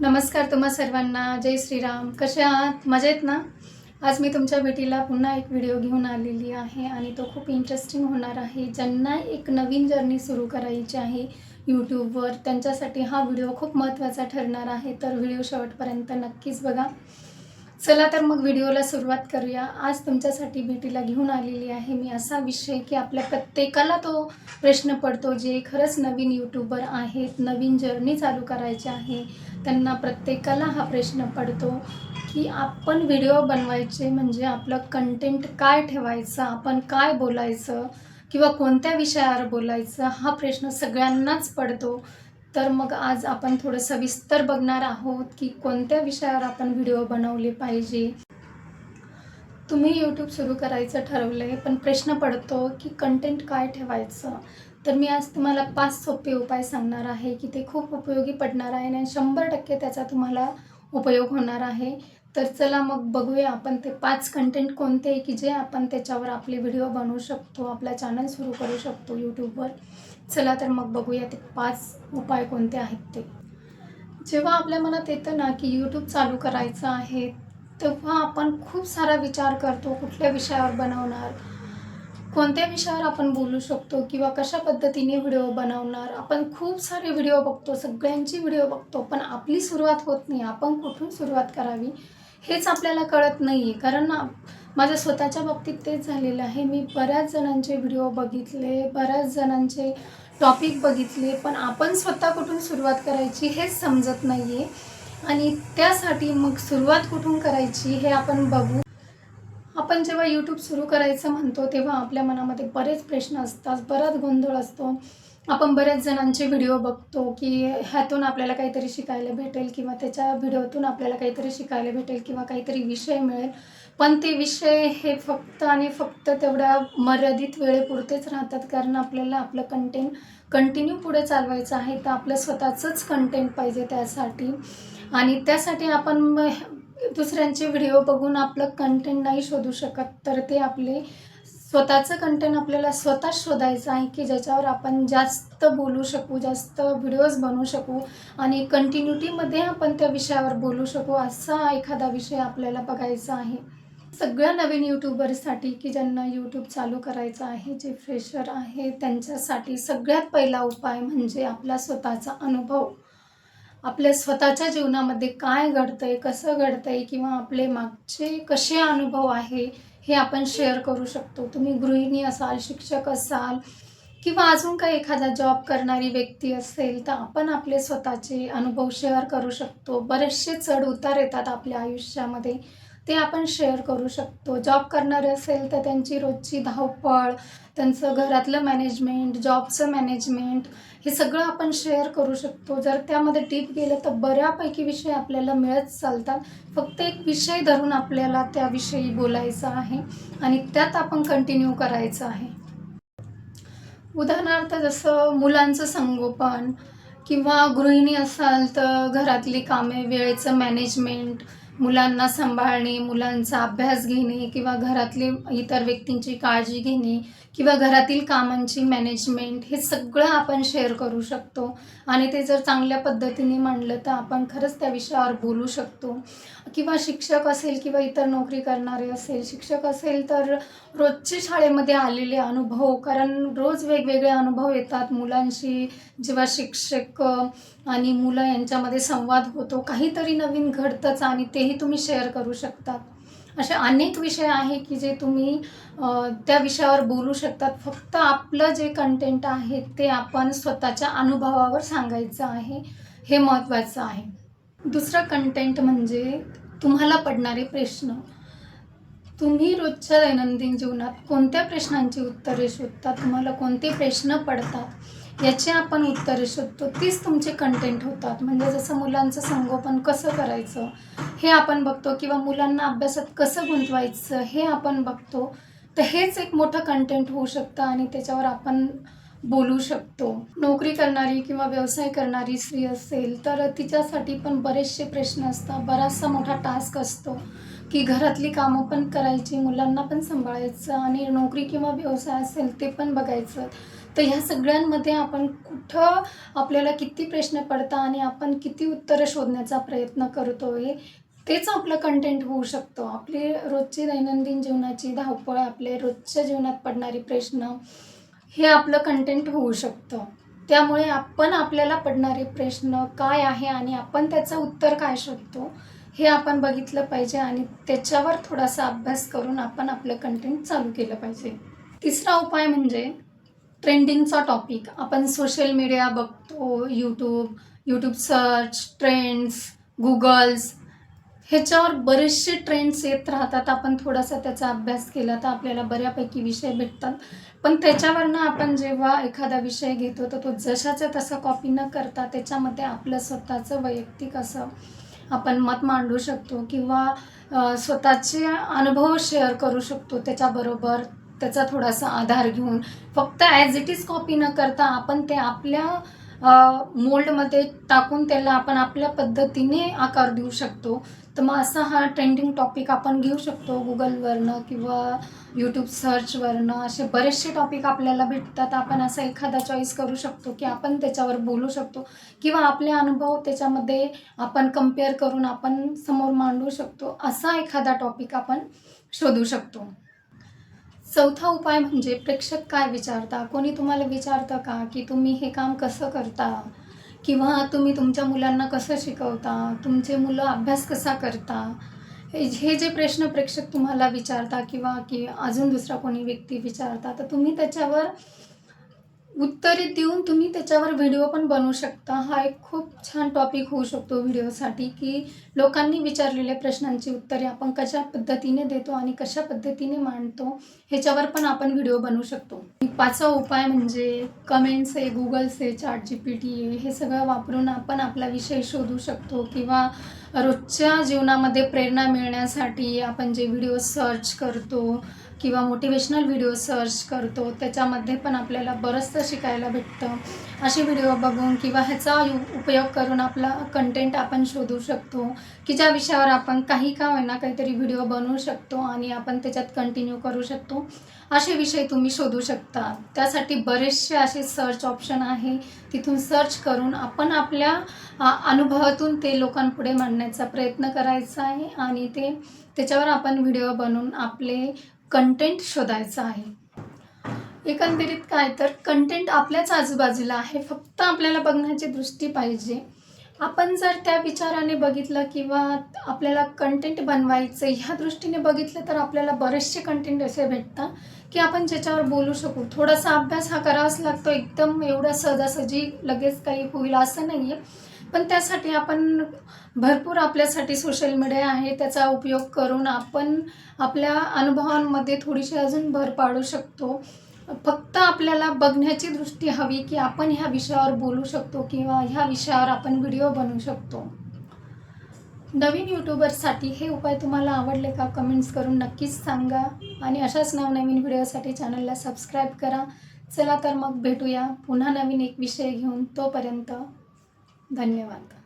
नमस्कार तुम्हा सर्वांना. जय श्रीराम. कसे आहात? मजेत ना? आज मी तुमच्या भेटीला पुन्हा एक व्हिडिओ घेऊन आलेली आहे आणि तो खूप इंटरेस्टिंग होणार आहे. ज्यांना एक नवीन जर्नी सुरू करायची आहे यूट्यूबवर त्यांच्यासाठी हा व्हिडिओ खूप महत्त्वाचा ठरणार आहे. तर व्हिडिओ शेवटपर्यंत नक्कीच बघा. चला तर मग व्हिडिओला सुरुवात करूया. आज तुमच्यासाठी भेटीला घेऊन आलेली आहे मी असा विषय की आपल्या प्रत्येकाला तो प्रश्न पडतो जे खरंच नवीन यूट्यूबर आहेत नवीन जर्नी चालू करायची आहे त्यांना प्रत्येकाला हा प्रश्न पडतो की आपण व्हिडिओ बनवायचे म्हणजे आपलं कंटेंट काय ठेवायचं आपण काय बोलायचं किंवा कोणत्या विषयावर बोलायचं हा प्रश्न सगळ्यांनाच पडतो. तर मग आज आपण थोडं सविस्तर बघणार आहोत की कोणत्या विषयावर आपण व्हिडिओ बनवले पाहिजे. तुम्ही यूट्यूब सुरू करायचं ठरवलं आहे पण प्रश्न पडतो की कंटेंट काय ठेवायचं? तर मी आज तुम्हाला पाच सोपे उपाय सांगणार आहे की ते खूप उपयोगी पडणार आहे आणि शंभर टक्के त्याचा तुम्हाला उपयोग होणार आहे. तर चला मग बघूया आपण ते पाच कंटेंट कोणते आहे की जे आपण त्याच्यावर आपले व्हिडिओ बनवू शकतो आपला चॅनल सुरू करू शकतो यूट्यूबवर चला तर मग बघूया ते पाच उपाय कोणते आहेत ते. जेव्हा आपल्या मनात येतं ना की यूट्यूब चालू करायचं आहे तेव्हा आपण खूप सारा विचार करतो कुठल्या विषयावर बनवणार कोणत्या विषयावर आपण बोलू शकतो किंवा कशा पद्धतीने व्हिडिओ बनवणार. आपण खूप सारे व्हिडिओ बघतो सगळ्यांची व्हिडिओ बघतो पण आपली सुरुवात होत नाही. आपण कुठून सुरुवात करावी? हेच आपल्याला कळत नाही आहे कारण माझ्या स्वतःच्या बाबतीत तेच झालेलं आहे. मी बऱ्याच जणांचे व्हिडिओ बघितले बऱ्याच जणांचे टॉपिक बघितले पण आपण स्वतः कुठून सुरुवात करायची हेच समजत नाही आहे आणि त्यासाठी मग सुरुवात कुठून करायची हे आपण बघू. आपण जेव्हा यूट्यूब सुरू करायचं म्हणतो तेव्हा आपल्या मनामध्ये बरेच प्रश्न असतात बराच गोंधळ असतो. आपण बऱ्याच जणांचे व्हिडिओ बघतो की ह्यातून आपल्याला काहीतरी शिकायला भेटेल किंवा त्याच्या व्हिडिओतून आपल्याला काहीतरी शिकायला भेटेल किंवा काहीतरी विषय मिळेल. पण ते विषय हे फक्त आणि फक्त तेवढ्या मर्यादित वेळेपुरतेच राहतात कारण आपल्याला आपलं कंटेंट कंटिन्यू पुढे चालवायचं आहे तर आपलं स्वतःचंच कंटेंट पाहिजे त्यासाठी. आणि त्यासाठी आपण दुसऱ्यांचे व्हिडिओ बघून आपलं कंटेंट नाही शोधू शकत तर ते आपले स्वतःचं कंटेंट आपल्याला स्वतः शोधायचं आहे की ज्याच्यावर आपण जास्त बोलू शकू जास्त व्हिडिओज बनवू शकू आणि कंटिन्युटीमध्ये आपण त्या विषयावर बोलू शकू असा एखादा विषय आपल्याला बघायचा आहे. सगळ्या नवीन यूट्यूबरसाठी की ज्यांना यूट्यूब चालू करायचं आहे जे फ्रेशर आहे त्यांच्यासाठी सगळ्यात पहिला उपाय म्हणजे आपला स्वतःचा अनुभव. आपल्या स्वतःच्या जीवनामध्ये काय घडतंय कसं घडतंय किंवा आपले मागचे कसे अनुभव आहे हे आपण शेअर करू शकतो. तुम्ही गृहिणी असाल शिक्षक असाल किंवा अजून काही एखादा जॉब करणारी व्यक्ती असेल तर आपण आपले स्वतःचे अनुभव शेअर करू शकतो. बरेचसे चढ उतार येतात आपल्या आयुष्यामध्ये. ते आपण शेअर करू शकतो. जॉब करणारे असेल तर त्यांची रोजची धावपळ त्यांचं घरातलं मॅनेजमेंट जॉबचं मॅनेजमेंट हे सगळं आपण शेअर करू शकतो. जर त्यामध्ये टीप गेलं तर बऱ्यापैकी विषय आपल्याला मिळत चालतात. फक्त एक विषय धरून आपल्याला त्याविषयी बोलायचं आहे आणि त्यात आपण कंटिन्यू करायचं आहे. उदाहरणार्थ जसं मुलांचं संगोपन किंवा गृहिणी असाल तर घरातली कामे वेळेचं मॅनेजमेंट मुलांना सांभाळणे मुलांचा अभ्यास घेणे किंवा घरातले इतर व्यक्तींची काळजी घेणे किंवा घरातील कामांची मॅनेजमेंट हे सगळं आपण शेअर करू शकतो. आणि ते जर चांगल्या पद्धतीने मांडलं तर आपण खरंच त्या विषयावर बोलू शकतो. किंवा शिक्षक असेल किंवा इतर नोकरी करणारे असेल शिक्षक असेल तर रोजचे शाळेमध्ये आलेले अनुभव कारण रोज वेगवेगळे अनुभव येतात. मुलांशी जेव्हा शिक्षक आणि मुलं यांच्यामध्ये संवाद होतो काहीतरी नवीन घडतंच आणि तेही तुम्ही शेअर करू शकतात. असे अनेक विषय आहे की जे तुम्ही त्या विषयावर बोलू शकतात. फक्त आपलं जे कंटेंट आहे ते आपण स्वतःच्या अनुभवावर सांगायचं आहे. हे महत्त्वाचं आहे. दुसरं कंटेंट म्हणजे तुम्हाला पडणारे प्रश्न. तुम्ही रोजच्या दैनंदिन जीवनात कोणत्या प्रश्नांची उत्तरे शोधता? तुम्हाला कोणते प्रश्न पडतात? याचे आपण उत्तरे शोधतो. तीच तुमचे कंटेंट होतात. म्हणजे जसं मुलांचं संगोपन कसं करायचं हे आपण बघतो किंवा मुलांना अभ्यासात कसं गुंतवायचं हे आपण बघतो. तर हेच एक मोठं कंटेंट होऊ शकतं आणि त्याच्यावर आपण बोलू शकतो. नोकरी करणारी किंवा व्यवसाय करणारी स्त्री असेल तर तिच्यासाठी पण बरेचसे प्रश्न असतात. बराचसा मोठा टास्क असतो की घरातली कामं पण करायची मुलांना पण सांभाळायचं आणि नोकरी किंवा व्यवसाय असेल ते पण बघायचं. तर ह्या सगळ्यांमध्ये आपण कुठं आपल्याला किती प्रश्न पडता आणि आपण किती उत्तरं शोधण्याचा प्रयत्न करतो आहे तेच आपलं कंटेंट होऊ शकतो. आपली रोजची दैनंदिन जीवनाची धावपळ आपले रोजच्या जीवनात पडणारे प्रश्न हे आपलं कंटेंट होऊ शकतं. त्यामुळे आपण आपल्याला पडणारे प्रश्न काय आहे आणि आपण त्याचं उत्तर काय शकतो हे आपण बघितलं पाहिजे आणि त्याच्यावर थोडासा अभ्यास करून आपण आपलं कंटेंट चालू केलं पाहिजे. तिसरा उपाय म्हणजे ट्रेंडिंगचा टॉपिक आपण सोशल मीडिया बघतो YouTube YouTube search trends Googles ह्याच्यावर बरेचसे ट्रेंड्स येत राहतात. आपण थोडासा त्याचा अभ्यास केला तर आपल्याला बऱ्यापैकी विषय भेटतात. पण त्याच्यावरनं आपण जेव्हा एखादा विषय घेतो तर तो जशाचा तसा कॉपी न करता त्याच्यामध्ये आपलं स्वतःचं वैयक्तिक असं आपण मत मांडू शकतो किंवा स्वतःचे अनुभव शेअर करू शकतो त्याच्याबरोबर. त्याचा थोडासा आधार घेऊन. फक्त ॲज इट इज कॉपी न करता आपण ते आपल्या मोल्डमध्ये टाकून त्याला आपण आपल्या पद्धतीने आकार देऊ शकतो. तर मग असा हा ट्रेंडिंग टॉपिक आपण घेऊ शकतो गुगलवरनं किंवा यूट्यूब सर्चवरनं असे बरेचसे टॉपिक आपल्याला भेटतात. आपण असा एखादा चॉईस करू शकतो की आपण त्याच्यावर बोलू शकतो किंवा आपले अनुभव त्याच्यामध्ये आपण कंपेअर करून आपण समोर मांडू शकतो. असा एखादा टॉपिक आपण शोधू शकतो. चौथा उपाय म्हणजे प्रेक्षक काय विचारता? कोणी तुम्हाला विचारतं का की तुम्ही हे काम कसं करता? किंवा तुम्ही तुमच्या मुलांना कसं शिकवता? तुमचे मुलं अभ्यास कसा करता? हे हे जे प्रश्न प्रेक्षक तुम्हाला विचारता किंवा की अजून दुसरा कोणी व्यक्ती विचारता तर तुम्ही त्याच्यावर उत्तरे देऊन तुम्ही त्याच्यावर व्हिडिओ पण बनवू शकता. हा एक खूप छान टॉपिक होऊ शकतो व्हिडिओसाठी की लोकांनी विचारलेल्या प्रश्नांची उत्तरे आपण कशा पद्धतीने देतो आणि कशा पद्धतीने मांडतो ह्याच्यावर पण आपण व्हिडिओ बनवू शकतो. पाचवा उपाय म्हणजे कमेंट्स आहे गुगल्स आहे चॅट जी पी टी आहे हे सगळं वापरून आपण आपला विषय शोधू शकतो किंवा रोजच्या जीवनामध्ये प्रेरणा मिळण्यासाठी आपण जे व्हिडिओ सर्च करतो किंवा मोटिवेशनल व्हिडिओ सर्च करतो त्याच्यामध्ये पण आपल्याला बरंचसं शिकायला भेटतं. असे व्हिडिओ बघून किंवा ह्याचा यु उपयोग करून आपला कंटेंट आपण शोधू शकतो की ज्या विषयावर आपण काही का होईना काहीतरी व्हिडिओ बनवू शकतो आणि आपण त्याच्यात कंटिन्यू करू शकतो असे विषय तुम्ही शोधू शकता. त्यासाठी बरेचसे असे सर्च ऑप्शन आहे. तिथून सर्च करून आपण आपल्या अनुभवातून ते लोकांपुढे मांडण्याचा प्रयत्न करायचा आहे आणि ते त्याच्यावर आपण व्हिडिओ बनवून आपले कंटेंट शोधायचं आहे. एकंदरीत काय तर कंटेंट आपल्याच आजूबाजूला आहे. फक्त आपल्याला बघण्याची दृष्टी पाहिजे. आपण जर त्या विचाराने बघितलं किंवा आपल्याला कंटेंट बनवायचं ह्या दृष्टीने बघितलं तर आपल्याला बरेचसे कंटेंट असे भेटतात की आपण ज्याच्यावर बोलू शकू. थोडासा अभ्यास हा करावाच लागतो. एकदम एवढा सहजासहजी लगेच काही होईल असं नाही आहे पण त्यासाठी आपण भरपूर आपल्यासाठी सोशल मीडिया आहे त्याचा उपयोग करून आपण आपल्या अनुभवांमध्ये थोडीशी अजून भर पाडू शकतो. फक्त आपल्याला बघण्याची दृष्टी हवी की आपण ह्या विषयावर बोलू शकतो किंवा ह्या विषयावर आपण व्हिडिओ बनवू शकतो. नवीन यूट्यूबर्ससाठी हे उपाय तुम्हाला आवडले का कमेंट्स करून नक्कीच सांगा आणि अशाच नवनवीन व्हिडिओसाठी चॅनलला सबस्क्राईब करा. चला तर मग भेटूया पुन्हा नवीन एक विषय घेऊन तोपर्यंत धन्यवाद.